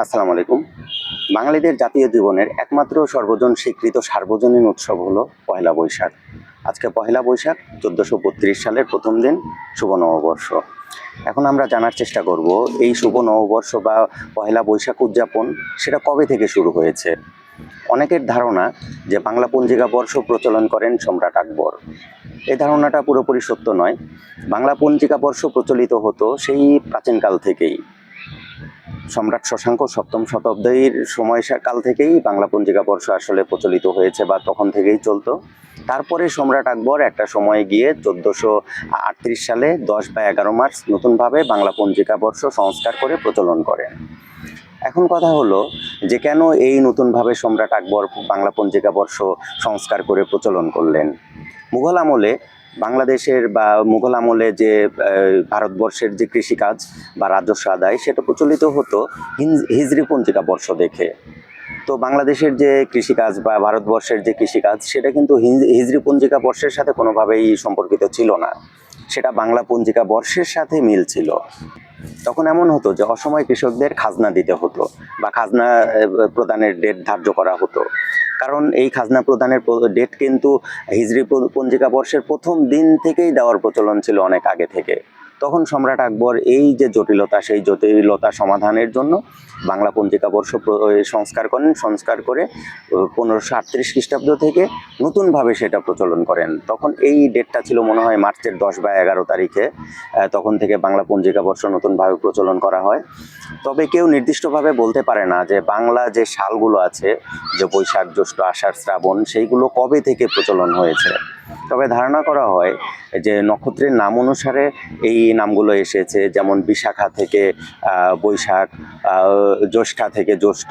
আসসালামু আলাইকুম বাঙালিদের জাতীয় জীবনের একমাত্র সর্বজন স্বীকৃত সার্বজনীন উৎসব হলো পয়লা বৈশাখ। আজকে পয়লা বৈশাখ, চোদ্দোশো সালের প্রথম দিন, শুভ নববর্ষ। এখন আমরা জানার চেষ্টা করব, এই শুভ নববর্ষ বা পয়লা বৈশাখ উদযাপন সেটা কবে থেকে শুরু হয়েছে? অনেকের ধারণা যে বাংলা পঞ্জিকা বর্ষ প্রচলন করেন সম্রাট আকবর। এই ধারণাটা পুরোপুরি সত্য নয়। বাংলা পঞ্জিকা বর্ষ প্রচলিত হতো সেই প্রাচীনকাল থেকেই। সম্রাট শশাঙ্ক সপ্তম শতাব্দীর সময়কাল থেকেই বাংলা পঞ্জিকা বর্ষ আসলে প্রচলিত হয়েছে বা তখন থেকেই চলতো। তারপরে সম্রাট আকবর একটা সময় গিয়ে চোদ্দোশো আটত্রিশ সালে দশ বা এগারো মার্চ নতুনভাবে বাংলা পঞ্জিকা বর্ষ সংস্কার করে প্রচলন করেন এখন কথা হলো যে কেন এই নতুনভাবে সম্রাট আকবর বাংলা পঞ্জিকা বর্ষ সংস্কার করে প্রচলন করলেন? মুঘল আমলে বাংলাদেশের বা মুঘল আমলে যে ভারতবর্ষের যে কৃষিকাজ বা রাজস্ব আদায় সেটা প্রচলিত হতো হিজরি পঞ্জিকা বর্ষ দেখে। তো বাংলাদেশের যে কৃষিকাজ বা ভারতবর্ষের যে কৃষিকাজ, সেটা কিন্তু হিজ- হিজরি পঞ্জিকা বর্ষের সাথে কোনোভাবেই সম্পর্কিত ছিল না। সেটা বাংলা পঞ্জিকা বর্ষের সাথে মিল ছিল তখন এমন হতো যে, অসময় কৃষকদের খাজনা দিতে হতো বা খাজনা প্রদানের ডেট ধার্য করা হতো। কারণ এই খাজনা প্রদানের ডেট কিন্তু হিজরি পঞ্জিকা বর্ষের প্রথম দিন থেকেই দেওয়ার প্রচলন ছিল অনেক আগে থেকে। তখন সম্রাট আকবর এই যে জটিলতা, সেই জটিলতা সমাধানের জন্য বাংলা পঞ্জিকা বর্ষ সংস্কার করেন। সংস্কার করে পনেরোশো আটত্রিশ খ্রিস্টাব্দ থেকে নতুনভাবে সেটা প্রচলন করেন। তখন এই ডেটটা ছিল মনে হয় মার্চের দশ বা এগারো তারিখে তখন থেকে বাংলা পঞ্জিকা বর্ষ নতুনভাবে প্রচলন করা হয়। তবে কেউ নির্দিষ্টভাবে বলতে পারে না যে বাংলা যে সালগুলো আছে, যে বৈশাখ, জ্যৈষ্ঠ, আষাঢ়, শ্রাবণ, সেইগুলো কবে থেকে প্রচলন হয়েছে। তবে ধারণা করা হয় যে নক্ষত্রের নাম অনুসারে এই নামগুলো এসেছে, যেমন বিশাখা থেকে বৈশাখ জ্যৈষ্ঠা থেকে জ্যৈষ্ঠ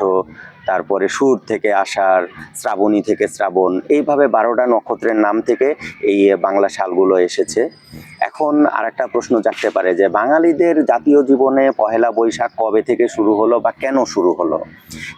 তারপরে সুর থেকে আষাঢ়, শ্রাবণী থেকে শ্রাবণ, এইভাবে বারোটা নক্ষত্রের নাম থেকে এই বাংলা সালগুলো এসেছে। এখন আরেকটা প্রশ্ন জাগতে পারে যে, বাঙালিদের জাতীয় জীবনে পহেলা বৈশাখ কবে থেকে শুরু হলো বা কেন শুরু হলো?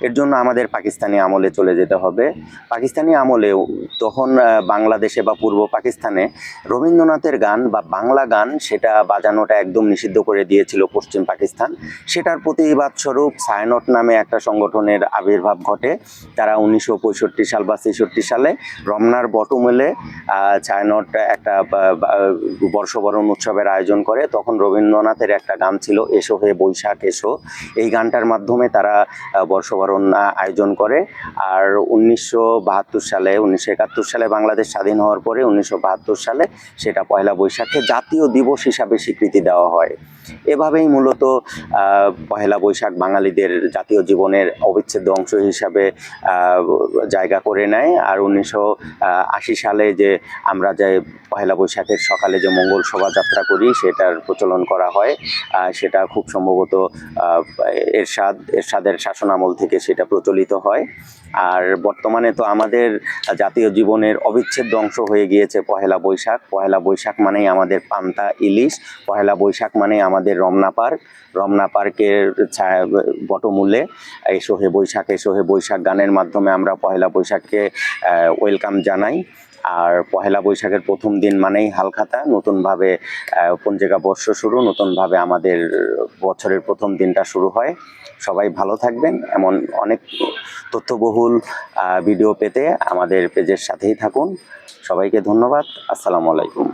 এর জন্য আমাদের পাকিস্তানি আমলে চলে যেতে হবে। পাকিস্তানি আমলেও তখন বাংলাদেশে বা পূর্ব পাকিস্তানে রবীন্দ্রনাথের গান বা বাংলা গান সেটা বাজানোটা একদম নিষিদ্ধ করে দিয়েছিল পশ্চিম পাকিস্তান। সেটার প্রতিবাদ স্বরূপ সায়নট নামে একটা সংগঠনের আবির্ভাব ঘটে। তারা উনিশশো পঁয়ষট্টি সাল বা ছেষট্টি সালে রমনার বটমেলে ছায়ানট একটা বর্ষবরণ উৎসবের আয়োজন করে। তখন রবীন্দ্রনাথের একটা গান ছিল, এসো হে বৈশাখ, এসো। এই গানটার মাধ্যমে তারা বর্ষবরণ আয়োজন করে। আর উনিশশো বাহাত্তর সালে, উনিশশো একাত্তর সালে বাংলাদেশ স্বাধীন হওয়ার পরে উনিশশো বাহাত্তর সালে সেটা পয়লা বৈশাখে জাতীয় দিবস হিসাবে স্বীকৃতি দেওয়া হয়। এভাবেই মূলত পহেলা বৈশাখ বাঙালিদের জাতীয় জীবনের অবিচ্ছেদ্য অংশ হিসাবে জায়গা করে নেয়। আর উনিশশো আশি সালে যে আমরা যে পহেলা বৈশাখের সকালে যে মঙ্গল শোভাযাত্রা করি, সেটার প্রচলন করা হয়। সেটা খুব সম্ভবত এরশাদ, এরশাদের শাসনামল থেকে সেটা প্রচলিত হয়। আর বর্তমানে তো আমাদের জাতীয় জীবনের অবিচ্ছেদ্য অংশ হয়ে গিয়েছে পহেলা বৈশাখ। পহেলা বৈশাখ মানেই আমাদের পান্তা ইলিশ। পহেলা বৈশাখ মানেই আমাদের রমনা পার্ক। রমনা পার্কের বটমূলে এই হে বৈশাখ এসো হে বৈশাখ গানের মাধ্যমে আমরা পহেলা বৈশাখকে ওয়েলকাম জানাই। আর পহেলা বৈশাখের প্রথম দিন মানেই হালখাতা। নতুনভাবে পঞ্জিকা বর্ষ শুরু, নতুনভাবে আমাদের বছরের প্রথম দিনটা শুরু হয়। সবাই ভালো থাকবেন। এমন অনেক তথ্যবহুল ভিডিও পেতে আমাদের পেজের সাথেই থাকুন। সবাইকে ধন্যবাদ। আসসালামু আলাইকুম।